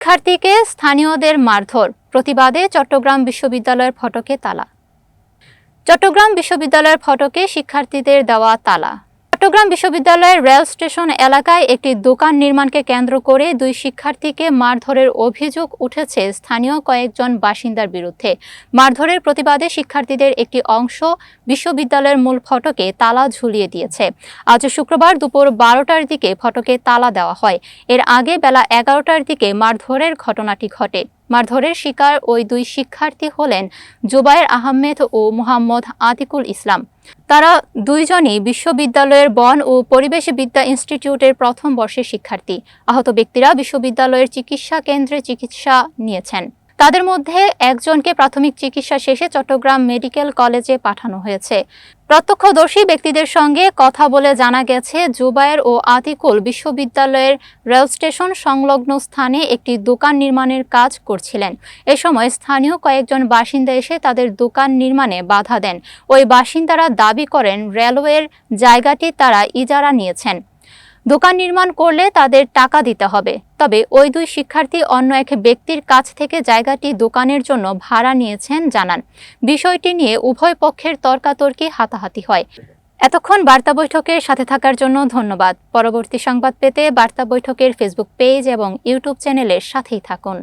শিক্ষার্থীকে স্থানীয়দের মারধর। প্রতিবাদে চট্টগ্রাম বিশ্ববিদ্যালয়ের ফটকে তালা। চট্টগ্রাম বিশ্ববিদ্যালয়ের ফটকে শিক্ষার্থীদের দেওয়া তালা। চট্টগ্রাম বিশ্ববিদ্যালয়ের রেল স্টেশন এলাকায় একটি দোকান নির্মাণকে কেন্দ্র করে দুই শিক্ষার্থীকে মারধরের অভিযোগ উঠেছে স্থানীয় কয়েকজন বাসিন্দার বিরুদ্ধে। মারধরের প্রতিবাদে শিক্ষার্থীদের একটি অংশ বিশ্ববিদ্যালয়ের মূল ফটকে তালা ঝুলিয়ে দিয়েছে। আজ শুক্রবার দুপুর বারোটার দিকে ফটকে তালা দেওয়া হয়। এর আগে বেলা এগারোটার দিকে মারধরের ঘটনাটি ঘটে। মারধরের শিকার ওই দুই শিক্ষার্থী হলেন জুবায়ের আহমেদ ও মোহাম্মদ আতিকুল ইসলাম। তারা দুইজনই বিশ্ববিদ্যালয়ের বন ও পরিবেশ বিদ্যা ইনস্টিটিউটের প্রথম বর্ষের শিক্ষার্থী। আহত ব্যক্তিরা বিশ্ববিদ্যালয়ের চিকিৎসা কেন্দ্রে চিকিৎসা নিয়েছেন। তাদের মধ্যে একজনকে প্রাথমিক চিকিৎসা শেষে চট্টগ্রাম মেডিকেল কলেজে পাঠানো হয়েছে। প্রত্যক্ষদর্শী ব্যক্তিদের সঙ্গে কথা বলে জানা গেছে, জুবায়ের ও আতিকুল বিশ্ববিদ্যালয়ের রেল স্টেশন সংলগ্ন স্থানে একটি দোকান নির্মাণের কাজ করছিলেন। এ সময় স্থানীয় কয়েকজন বাসিন্দা এসে তাদের দোকান নির্মাণে বাধা দেন। ওই বাসিন্দারা দাবি করেন, রেলওয়ের জায়গাটি তারা ইজারা নিয়েছেন। দোকান নির্মাণ করলে তাদের টাকা দিতে হবে। তবে ওই দুই শিক্ষার্থী অন্য এক ব্যক্তির কাছ থেকে জায়গাটি দোকানের জন্য ভাড়া নিয়েছেন জানান। বিষয়টি নিয়ে উভয় পক্ষের তর্কাতর্কি হাতাহাতি হয়। এতক্ষণ বার্তা বৈঠকের সাথে থাকার জন্য ধন্যবাদ। পরবর্তী সংবাদ পেতে বার্তা বৈঠকের ফেসবুক পেজ এবং ইউটিউব চ্যানেলের সাথেই থাকুন।